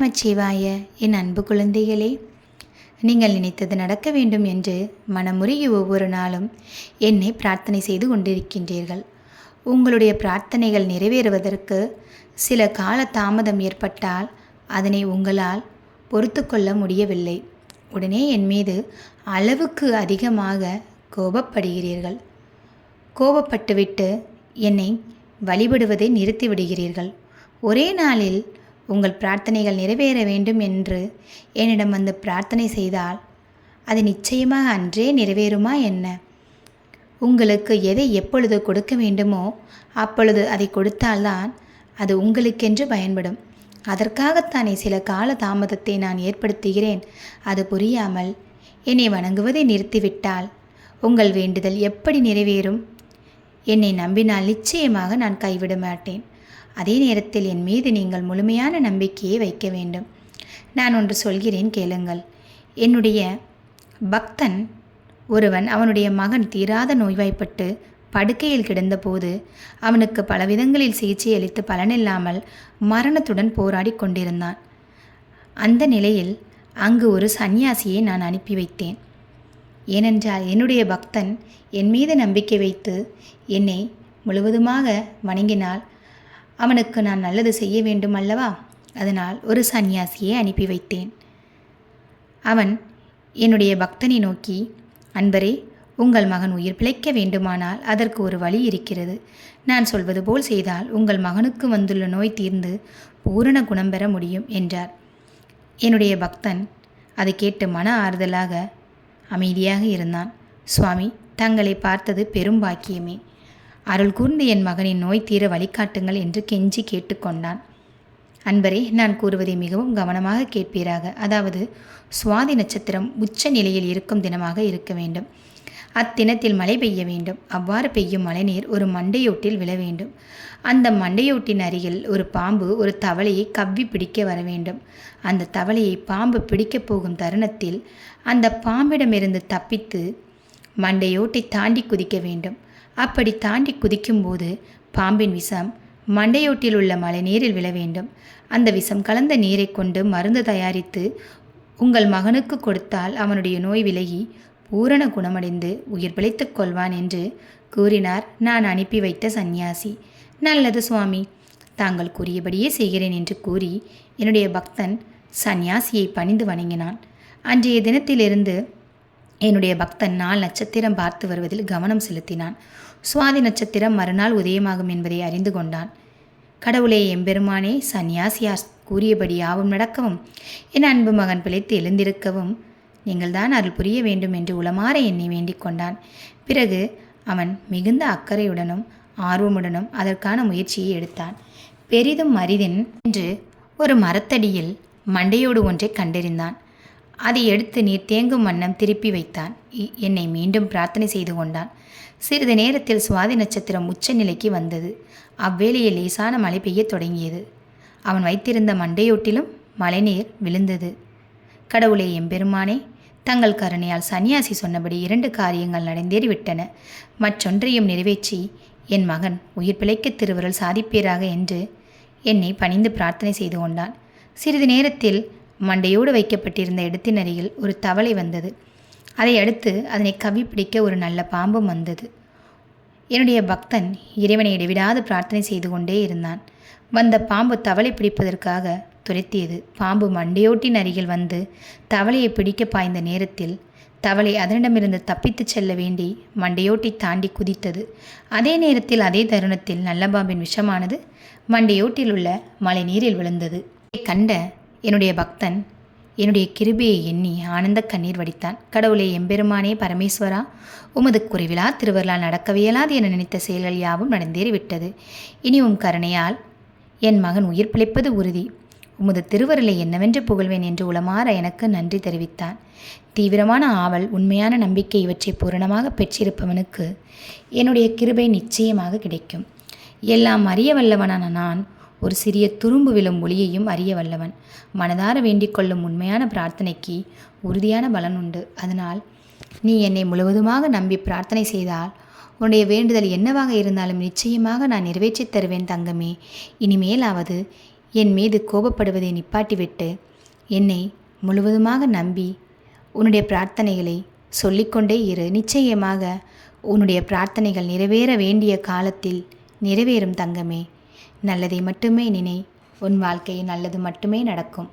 நமச்சிவாய என் அன்பு குழந்தைகளே நீங்கள் நினைத்தது நடக்க வேண்டும் என்று மனமுருகி ஒவ்வொரு நாளும் என்னை பிரார்த்தனை செய்து கொண்டிருக்கின்றீர்கள். உங்களுடைய பிரார்த்தனைகள் நிறைவேறுவதற்கு சில கால தாமதம் ஏற்பட்டால் அதனை உங்களால் பொறுத்து கொள்ள முடியவில்லை. உடனே என் மீது அளவுக்கு அதிகமாக கோபப்படுகிறீர்கள். கோபப்பட்டுவிட்டு என்னை வழிபடுவதை நிறுத்திவிடுகிறீர்கள். ஒரே நாளில் உங்கள் பிரார்த்தனைகள் நிறைவேற வேண்டும் என்று என்னிடம் வந்து பிரார்த்தனை செய்தால் அது நிச்சயமாக அன்றே நிறைவேறுமா என்ன? உங்களுக்கு எதை எப்பொழுது கொடுக்க வேண்டுமோ அப்பொழுது அதை கொடுத்தால்தான் அது உங்களுக்கென்று பயன்படும். அதற்காகத்தானே சில கால தாமதத்தை நான் ஏற்படுத்துகிறேன். அது புரியாமல் என்னை வணங்குவதை நிறுத்திவிட்டால் உங்கள் வேண்டுதல் எப்படி நிறைவேறும்? என்னை நம்பினால் நிச்சயமாக நான் கைவிட மாட்டேன். அதே நேரத்தில் என் மீது நீங்கள் முழுமையான நம்பிக்கையை வைக்க வேண்டும். நான் ஒன்று சொல்கிறேன் கேளுங்கள். என்னுடைய பக்தன் ஒருவன் அவனுடைய மகன் தீராத நோய்வாய்ப்பட்டு படுக்கையில் கிடந்தபோது அவனுக்கு பலவிதங்களில் சிகிச்சை அளித்து பலனில்லாமல் மரணத்துடன் போராடி கொண்டிருந்தான். அந்த நிலையில் அங்கு ஒரு சந்நியாசியை நான் அனுப்பி வைத்தேன். ஏனென்றால் என்னுடைய பக்தன் என் மீது நம்பிக்கை வைத்து என்னை முழுவதுமாக வணங்கினால் அவனுக்கு நான் நல்லது செய்ய வேண்டும் அல்லவா? அதனால் ஒரு சந்நியாசியை அனுப்பி வைத்தேன். அவன் என்னுடைய பக்தனை நோக்கி அன்பரே உங்கள் மகன் உயிர் பிழைக்க வேண்டுமானால் அதற்கு ஒரு வழி இருக்கிறது. நான் சொல்வது போல் செய்தால் உங்கள் மகனுக்கு வந்துள்ள நோய் தீர்ந்து பூரண குணம் பெற முடியும் என்றார். என்னுடைய பக்தன் அதை கேட்டு மன ஆறுதலாக அமைதியாக இருந்தான். சுவாமி தங்களை பார்த்தது பெரும் பாக்கியமே. அருள் கூர்ந்து என் மகனின் நோய் தீர வழிகாட்டுங்கள் என்று கெஞ்சி கேட்டுக்கொண்டான். அன்பரே நான் கூறுவதை மிகவும் கவனமாக கேட்பீராக. அதாவது சுவாதி நட்சத்திரம் உச்ச நிலையில் இருக்கும் தினமாக இருக்க வேண்டும். அத்தினத்தில் மழை பெய்ய வேண்டும். அவ்வாறு பெய்யும் மழைநீர் ஒரு மண்டையோட்டில் விழ வேண்டும். அந்த மண்டையோட்டின் அருகில் ஒரு பாம்பு ஒரு தவளையை கவ்வி பிடிக்க வர வேண்டும். அந்த தவளையை பாம்பு பிடிக்கப் போகும் தருணத்தில் அந்த பாம்பிடமிருந்து தப்பித்து மண்டையோட்டை தாண்டி குதிக்க வேண்டும். அப்படி தாண்டி குதிக்கும்போது பாம்பின் விஷம் மண்டையோட்டில் உள்ள மழைநீரில் விழ வேண்டும். அந்த விஷம் கலந்த நீரை கொண்டு மருந்து தயாரித்து உங்கள் மகனுக்கு கொடுத்தால் அவனுடைய நோய் விலகி பூரண குணமடைந்து உயிர் பிழைத்துக் கொள்வான் என்று கூறினார். நான் அனுப்பி வைத்த சந்நியாசி. நல்லது சுவாமி தாங்கள் கூறியபடியே செய்கிறேன் என்று கூறி என்னுடைய பக்தன் சந்நியாசியை பணிந்து வணங்கினான். அன்றைய தினத்திலிருந்து என்னுடைய பக்தன் நாள் நட்சத்திரம் பார்த்து வருவதில் கவனம் செலுத்தினான். சுவாதி நட்சத்திரம் மறுநாள் உதயமாகும் என்பதை அறிந்து கொண்டான். கடவுளே எம்பெருமானே சன்னியாசியார் கூறியபடி யாவும் நடக்கவும் என் அன்பு மகன் பிழைத்து எழுந்திருக்கவும் நீங்கள்தான் அருள் புரிய வேண்டும் என்று உளமாற எண்ணி வேண்டிக் கொண்டான். பிறகு அவன் மிகுந்த அக்கறையுடனும் ஆர்வமுடனும் அதற்கான முயற்சியை எடுத்தான். பெரிதும் அரிதின் என்று ஒரு மரத்தடியில் மண்டையோடு ஒன்றை கண்டறிந்தான். அதை எடுத்து நீர் தேங்கும் வண்ணம் திருப்பி வைத்தான். என்னை மீண்டும் பிரார்த்தனை செய்து கொண்டான். சிறிது நேரத்தில் சுவாதி நட்சத்திரம் உச்ச நிலைக்கு வந்தது. அவ்வேளையில் லேசான மழை பெய்யத் தொடங்கியது. அவன் வைத்திருந்த மண்டையோட்டிலும் மழைநீர் விழுந்தது. கடவுளே எம்பெருமானே தங்கள் கருணையால் சன்னியாசி சொன்னபடி இரண்டு காரியங்கள் நடந்தேறிவிட்டன மற்றொன்றையும் நிறைவேற்றி என் மகன் உயிர் பிழைக்க திருவருள் சாதிப்பீராக என்று என்னை பணிந்து பிரார்த்தனை செய்து கொண்டான். சிறிது நேரத்தில் மண்டையோடு வைக்கப்பட்டிருந்த இடத்தின் அருகில் ஒரு தவளை வந்தது. அதை அடுத்து அதனை கவி பிடிக்க ஒரு நல்ல பாம்பும் வந்தது. என்னுடைய பக்தன் இறைவனை இடைவிடாது பிரார்த்தனை செய்து கொண்டே இருந்தான். வந்த பாம்பு தவளை பிடிப்பதற்காக துரத்தியது. பாம்பு மண்டையோட்டின் அருகில் வந்து தவளையை பிடிக்க பாய்ந்த நேரத்தில் தவளை அதனிடமிருந்து தப்பித்துச் செல்ல வேண்டி மண்டையோட்டை தாண்டி குதித்தது. அதே நேரத்தில் அதே தருணத்தில் நல்ல பாம்பின் விஷமானது மண்டையோட்டில் உள்ள மழை நீரில் விழுந்தது கண்ட என்னுடைய பக்தன் என்னுடைய கிருபையை எண்ணி ஆனந்த கண்ணீர் வடித்தான். கடவுளே எம்பெருமானே பரமேஸ்வரா உமது குறைவிலா திருவருளால் நடக்கவியலாது என நினைத்த செயல்கள் யாவும் நடந்தேறிவிட்டது. இனி உம் கருணையால் என் மகன் உயிர் பிழைப்பது உறுதி. உமது திருவருளை என்னவென்று புகழ்வேன் என்று உளமாற எனக்கு நன்றி தெரிவித்தான். தீவிரமான ஆவல் உண்மையான நம்பிக்கை இவற்றை பூரணமாக பெற்றிருப்பவனுக்கு என்னுடைய கிருபை நிச்சயமாக கிடைக்கும். எல்லாம் அறிய வல்லவனான நான் ஒரு சிறிய துரும்பு விழும் ஒளியையும் அறிய வல்லவன். மனதார வேண்டிக் கொள்ளும் உண்மையான பிரார்த்தனைக்கு உறுதியான பலன் உண்டு. அதனால் நீ என்னை முழுவதுமாக நம்பி பிரார்த்தனை செய்தால் உன்னுடைய வேண்டுதல் என்னவாக இருந்தாலும் நிச்சயமாக நான் நிறைவேற்றித் தருவேன் தங்கமே. இனிமேலாவது என் மீது கோபப்படுவதை நிப்பாட்டிவிட்டு என்னை முழுவதுமாக நம்பி உன்னுடைய பிரார்த்தனைகளை சொல்லிக்கொண்டே இரு. நிச்சயமாக உன்னுடைய பிரார்த்தனைகள் நிறைவேற வேண்டிய காலத்தில் நிறைவேறும் தங்கமே. நல்லதை மட்டுமே நினை. உன் வாழ்க்கையில் நல்லது மட்டுமே நடக்கும்.